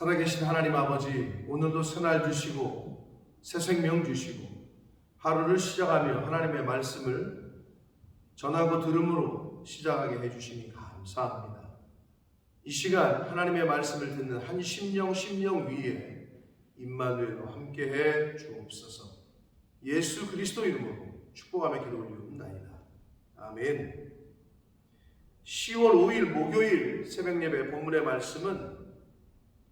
살아계신 하나님 아버지, 오늘도 새날 주시고 새 생명 주시고 하루를 시작하며 하나님의 말씀을 전하고 들음으로 시작하게 해주시니 감사합니다. 이 시간 하나님의 말씀을 듣는 한 심령 심령 위에 임마누엘로 함께해 주옵소서. 예수 그리스도 이름으로 축복하며 기도 올리옵나이다. 아멘. 10월 5일 목요일 새벽 예배 본문의 말씀은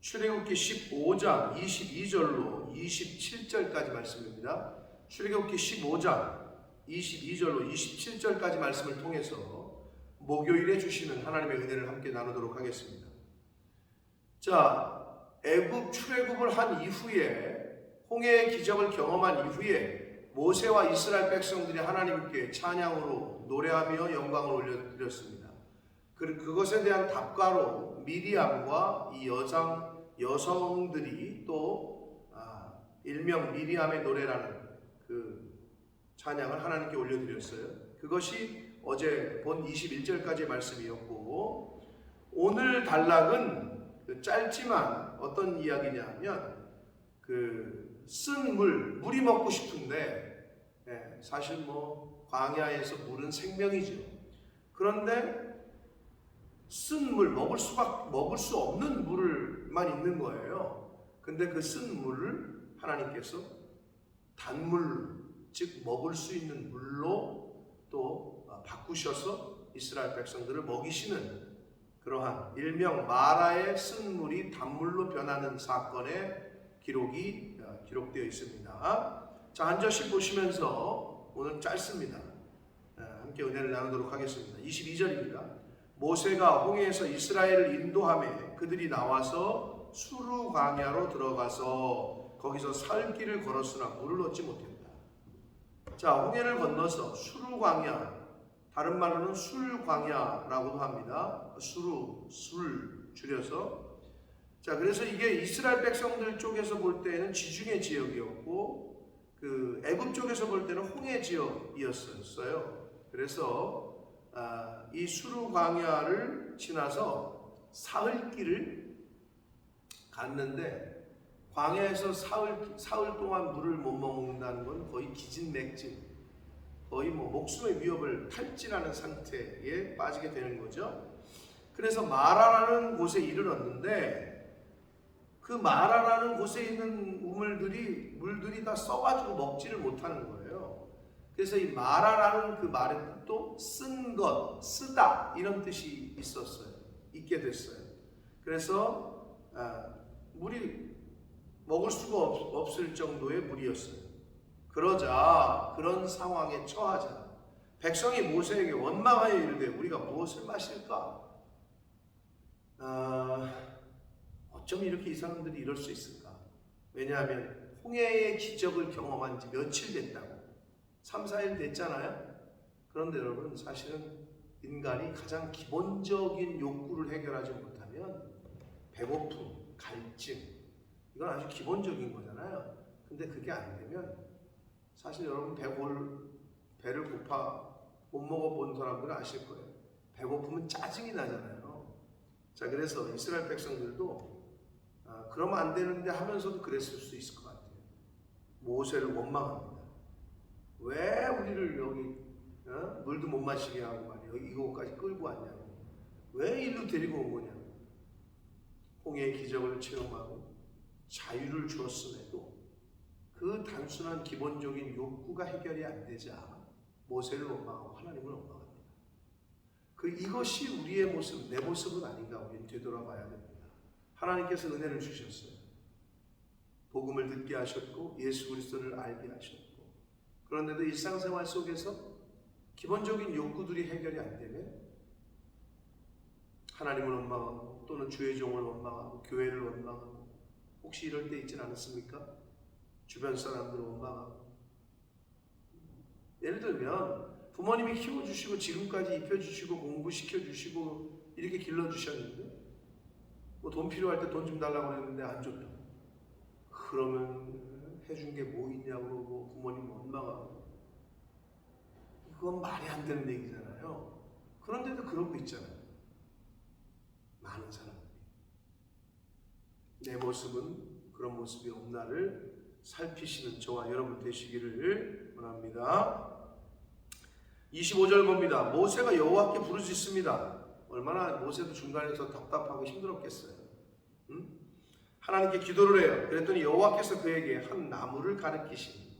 출애굽기 15장 22절로 27절까지 말씀입니다. 출애굽기 15장 22절로 27절까지 말씀을 통해서 목요일에 주시는 하나님의 은혜를 함께 나누도록 하겠습니다. 자, 애굽 출애굽을 한 이후에 홍해의 기적을 경험한 이후에 모세와 이스라엘 백성들이 하나님께 찬양으로 노래하며 영광을 올려드렸습니다. 그- 그것에 대한 답가로 미리암과 이 여성 여성들이 또 아, 일명 미리암의 노래라는 그 찬양을 하나님께 올려드렸어요. 그것이 어제 본 21절까지의 말씀이었고 오늘 단락은 그 짧지만 어떤 이야기냐면 그 쓴 물, 물이 먹고 싶은데 예, 사실 뭐 광야에서 물은 생명이죠. 그런데 쓴 물, 먹을 수밖 먹을 수 없는 물 만 있는 거예요. 근데 그 쓴 물을 하나님께서 단물로, 즉 먹을 수 있는 물로 또 바꾸셔서 이스라엘 백성들을 먹이시는 그러한 일명 마라의 쓴 물이 단물로 변하는 사건의 기록이 어, 기록되어 있습니다. 자, 한 절씩 보시면서 오늘 짧습니다. 어, 함께 은혜를 나누도록 하겠습니다. 22절입니다. 모세가 홍해에서 이스라엘을 인도하며 그들이 나와서 수루 광야로 들어가서 거기서 살 길을 걸었으나 물을 얻지 못했다. 자, 홍해를 건너서 수루 광야, 다른 말로는 술 광야라고도 합니다. 수루, 술 줄여서 자, 그래서 이게 이스라엘 백성들 쪽에서 볼 때는 지중해 지역이었고 그 애굽 쪽에서 볼 때는 홍해 지역이었어요. 그래서 아, 이 수루 광야를 지나서 사흘길을 갔는데 광야에서 사흘 사흘 동안 물을 못 먹는다는 건 거의 기진맥진, 거의 뭐 목숨의 위협을 탈진하는 상태에 빠지게 되는 거죠. 그래서 마라라는 곳에 이르렀는데 그 마라라는 곳에 있는 우물들이 물들이 다 써가지고 먹지를 못하는 거예요. 그래서 이 마라라는 그 말의 뜻도 쓴 것, 쓰다 이런 뜻이 있었어요. 있게 됐어요. 그래서 아, 물이 먹을 수가 없, 없을 정도의 물이었어요. 그러자 그런 상황에 처하자 백성이 모세에게 원망하여 이르되 우리가 무엇을 마실까? 아, 어쩜 이렇게 이 사람들이 이럴 수 있을까? 왜냐하면 홍해의 기적을 경험한 지 며칠 됐다고. 3, 4일 됐잖아요. 그런데 여러분 사실은 인간이 가장 기본적인 욕구를 해결하지 못하면 배고픔, 갈증 이건 아주 기본적인 거잖아요. 근데 그게 안 되면 사실 여러분 배골 배를 고파 못 먹어 본 사람들은 아실 거예요. 배고프면 짜증이 나잖아요. 자 그래서 이스라엘 백성들도 아, 그러면 안 되는데 하면서도 그랬을 수 있을 것 같아요. 모세를 원망합니다. 왜 우리를 여기 어? 물도 못 마시게 하고 이곳까지 끌고 왔냐고 왜 일로 데리고 온 거냐고 홍해의 기적을 체험하고 자유를 주었음에도 그 단순한 기본적인 욕구가 해결이 안 되자 모세를 원망하고 하나님을 원망합니다. 그 이것이 우리의 모습, 내 모습은 아닌가 우리는 되돌아봐야 됩니다. 하나님께서 은혜를 주셨어요. 복음을 듣게 하셨고 예수 그리스도를 알게 하셨고 그런데도 일상생활 속에서 기본적인 욕구들이 해결이 안 되면 하나님을 원망하고 또는 주의 종을 원망하고 교회를 원망하고 혹시 이럴 때 있진 않았습니까? 주변 사람들을 원망하고 예를 들면 부모님이 키워주시고 지금까지 입혀주시고 공부시켜주시고 이렇게 길러주셨는데 뭐 돈 필요할 때 돈 좀 달라고 했는데 안 줬다. 그러면 해준 게 뭐 있냐고 그러고 부모님 원망하고 그건 말이 안 되는 얘기잖아요. 그런데도 그러고 있잖아요. 많은 사람들이. 내 모습은 그런 모습이 없나를 살피시는 저와 여러분 되시기를 원합니다. 25절 봅니다. 모세가 여호와께 부르짖습니다. 얼마나 모세도 중간에서 답답하고 힘들었겠어요. 응? 하나님께 기도를 해요. 그랬더니 여호와께서 그에게 한 나무를 가르치시니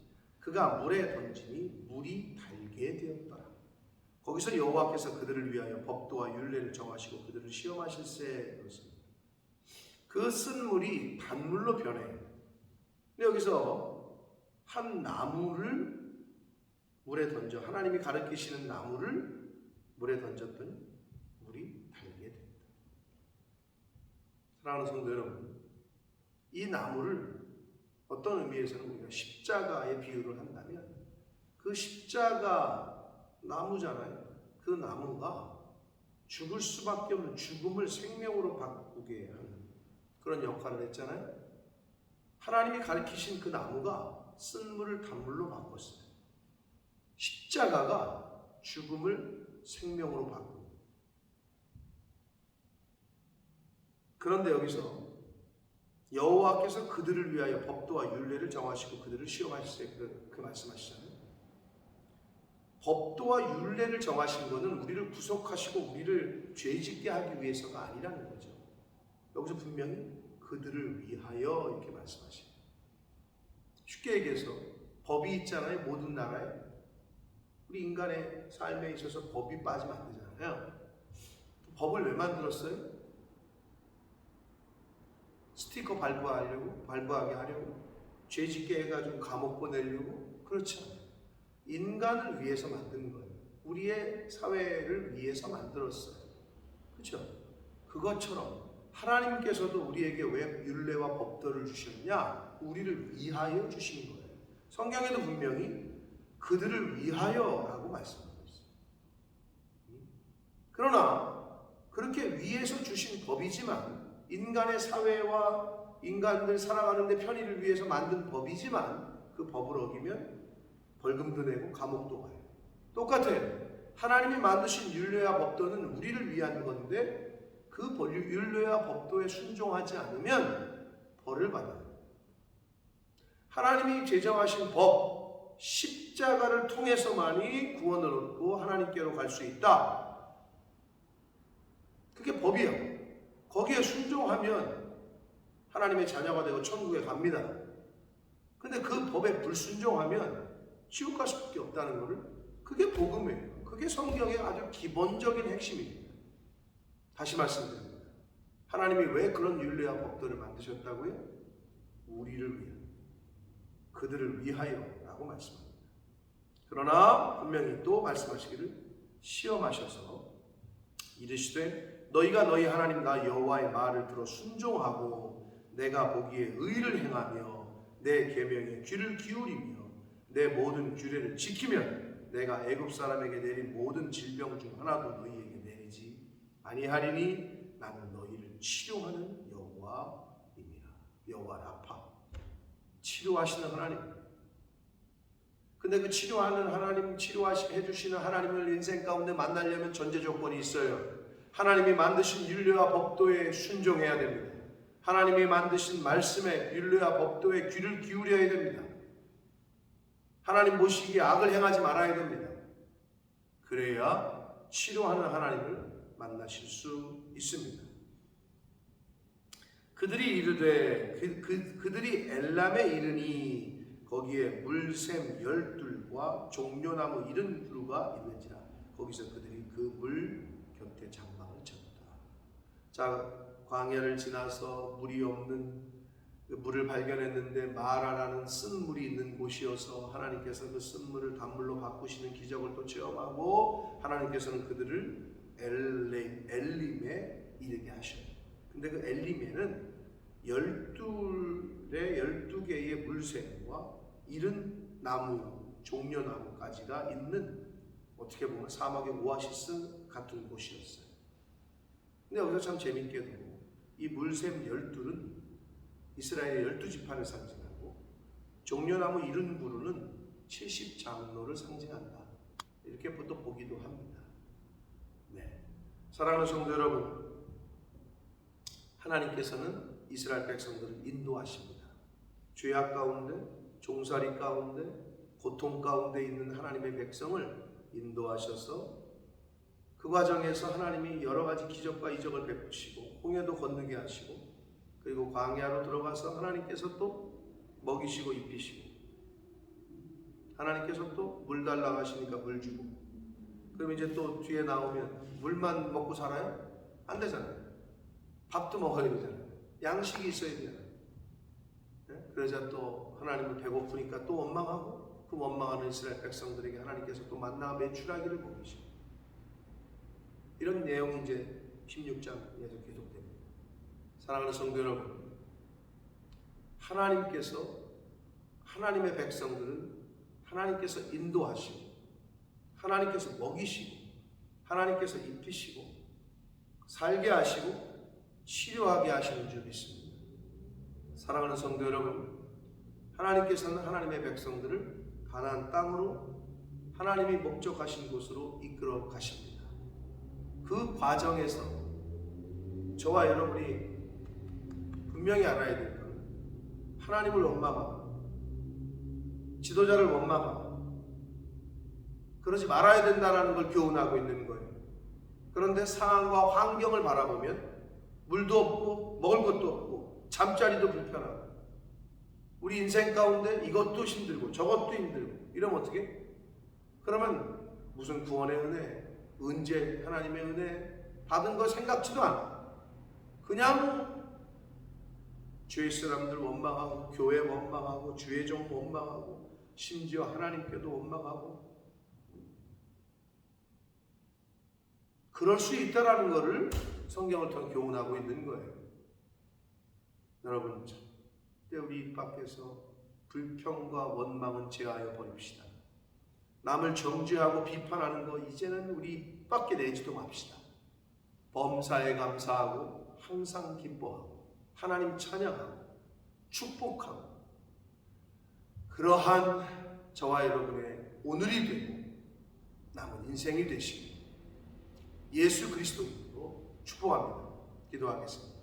그가 물에 던지니 물이 달게 되었더라. 거기서 여호와께서 그들을 위하여 법도와 율례를 정하시고 그들을 시험하실세 그렇습니다. 그 쓴 물이 단물로 변해요. 근데 여기서 한 나무를 물에 던져 하나님이 가르치시는 나무를 물에 던졌더니 물이 달게 된다. 사랑하는 성도 여러분, 이 나무를 어떤 의미에서는 우리가 십자가의 비유를 한다면 그 십자가 나무잖아요. 그 나무가 죽을 수밖에 없는 죽음을 생명으로 바꾸게 하는 그런 역할을 했잖아요. 하나님이 가르치신 그 나무가 쓴 물을 단물로 바꿨어요. 십자가가 죽음을 생명으로 바꾸는. 그런데 여기서 여호와께서 그들을 위하여 법도와 율례를 정하시고 그들을 시험하실 때 그, 그 말씀하시잖아요. 법도와 율례를 정하신 것은 우리를 구속하시고 우리를 죄짓게 하기 위해서가 아니라는 거죠. 여기서 분명히 그들을 위하여 이렇게 말씀하시죠. 쉽게 얘기해서 법이 있잖아요. 모든 나라에. 우리 인간의 삶에 있어서 법이 빠지면 안 되잖아요. 법을 왜 만들었어요? 스티커 발부하려고, 발부하게 하려고, 죄 짓게 해가지고 감옥 보내려고? 그렇지 않아요. 인간을 위해서 만든 거예요. 우리의 사회를 위해서 만들었어요. 그렇죠? 그것처럼 하나님께서도 우리에게 왜 율례와 법도를 주셨냐? 우리를 위하여 주신 거예요. 성경에도 분명히 그들을 위하여라고 말씀하고 있어요. 그러나 그렇게 위해서 주신 법이지만 인간의 사회와 인간들 살아가는데 편의를 위해서 만든 법이지만 그 법을 어기면 벌금도 내고 감옥도 가요. 똑같아요. 하나님이 만드신 율례와 법도는 우리를 위한 건데 그 율례와 법도에 순종하지 않으면 벌을 받아요. 하나님이 제정하신 법, 십자가를 통해서만이 구원을 얻고 하나님께로 갈 수 있다. 그게 법이에요. 거기에 순종하면 하나님의 자녀가 되고 천국에 갑니다. 근데 그 법에 불순종하면 지옥 갈 수밖에 없다는 것을 그게 복음이에요. 그게 성경의 아주 기본적인 핵심입니다. 다시 말씀드립니다. 하나님이 왜 그런 율례와 법도를 만드셨다고요? 우리를 위하여, 그들을 위하여라고 말씀합니다. 그러나 분명히 또 말씀하시기를 시험하셔서 이르시되 너희가 너희 하나님 나 여호와의 말을 들어 순종하고 내가 보기에 의를 행하며 내 계명에 귀를 기울이며 내 모든 규례를 지키면 내가 애굽 사람에게 내린 모든 질병 중 하나도 너희에게 내리지 아니하리니 나는 너희를 치료하는 여호와입니다. 여호와 라파 치료하시는 하나님. 근데 그 치료하는 하나님, 치료해 주시는 하나님을 인생 가운데 만나려면 전제 조건이 있어요. 하나님이 만드신 율례와 법도에 순종해야 됩니다. 하나님이 만드신 말씀에 율례와 법도에 귀를 기울여야 됩니다. 하나님 보시기에 악을 행하지 말아야 됩니다. 그래야 치료하는 하나님을 만나실 수 있습니다. 그들이 이르되 그, 그, 그들이 엘람에 이르니 거기에 물샘 열둘과 종려나무 이른 부루가 있는지라 거기서 그들이 그 물 곁에 장막을 쳤다. 자 광야를 지나서 물이 없는 그 물을 발견했는데 마라라는 쓴 물이 있는 곳이어서 하나님께서 그 쓴 물을 단물로 바꾸시는 기적을 또 체험하고 하나님께서는 그들을 엘레, 엘림에 이르게 하셔요. 근데 그 엘림에는 열둘의 열두 개의 물샘과 이른 나무, 종려나무까지가 있는 어떻게 보면 사막의 오아시스 같은 곳이었어요. 근데 여기서 참 재밌게도 이 물샘 열둘은 이스라엘의 열두 지파를 상징하고 종려나무 이른 부루는 70장로를 상징한다. 이렇게 또 보기도 합니다. 네. 사랑하는 성도 여러분, 하나님께서는 이스라엘 백성들을 인도하십니다. 죄악 가운데, 종살이 가운데, 고통 가운데 있는 하나님의 백성을 인도하셔서 그 과정에서 하나님이 여러 가지 기적과 이적을 베푸시고 홍해도 건너게 하시고 그리고 광야로 들어가서 하나님께서 또 먹이시고 입히시고 하나님께서 또 물 달라고 하시니까 물 주고 그럼 이제 또 뒤에 나오면 물만 먹고 살아요? 안 되잖아요. 밥도 먹어야 되잖아요. 양식이 있어야 되잖아요. 네? 그러자 또 하나님은 배고프니까 또 원망하고 그 원망하는 이스라엘 백성들에게 하나님께서 또 만나 매출하기를 보이시고 이런 내용이 이제 16장에서 계속됩니다. 사랑하는 성도 여러분, 하나님께서 하나님의 백성들은 하나님께서 인도하시고 하나님께서 먹이시고 하나님께서 입히시고 살게 하시고 치료하게 하시는 줄 믿습니다. 사랑하는 성도 여러분, 하나님께서는 하나님의 백성들을 가나안 땅으로 하나님이 목적하신 곳으로 이끌어 가십니다. 그 과정에서 저와 여러분이 분명히 알아야 될 것은 하나님을 원망하고 지도자를 원망하고 그러지 말아야 된다는 걸 교훈하고 있는 거예요. 그런데 상황과 환경을 바라보면 물도 없고 먹을 것도 없고 잠자리도 불편하고 우리 인생 가운데 이것도 힘들고 저것도 힘들고 이러면 어떻게? 그러면 무슨 구원의 은혜, 은재, 하나님의 은혜 받은 거 생각지도 않아. 그냥 주의 사람들 원망하고 교회 원망하고 주의 종 원망하고 심지어 하나님께도 원망하고 그럴 수 있다라는 것을 성경을 통해 교훈하고 있는 거예요. 여러분, 때 우리 입 밖에서 불평과 원망은 제하여 버립시다. 남을 정죄하고 비판하는 거 이제는 우리 입 밖에 내지도 맙시다. 범사에 감사하고 항상 기뻐하고 하나님 찬양하고 축복하고 그러한 저와 여러분의 오늘이 되고 남은 인생이 되시길 예수 그리스도 이름으로 축복합니다. 기도하겠습니다.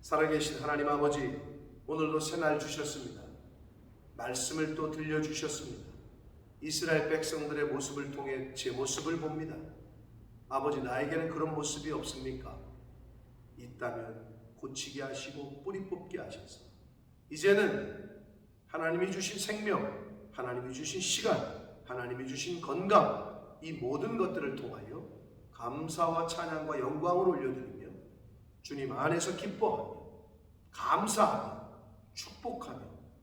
살아계신 하나님 아버지 오늘도 새날 주셨습니다. 말씀을 또 들려주셨습니다. 이스라엘 백성들의 모습을 통해 제 모습을 봅니다. 아버지 나에게는 그런 모습이 없습니까? 있다면 고치게 하시고 뿌리 뽑게 하셔서 이제는 하나님이 주신 생명, 하나님이 주신 시간, 하나님이 주신 건강 이 모든 것들을 통하여 감사와 찬양과 영광을 올려드리며 주님 안에서 기뻐하며 감사하며 축복하며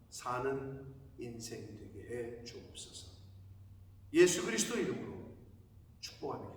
사는 인생이 되게 해 주옵소서. 예수 그리스도 이름으로 축복합니다.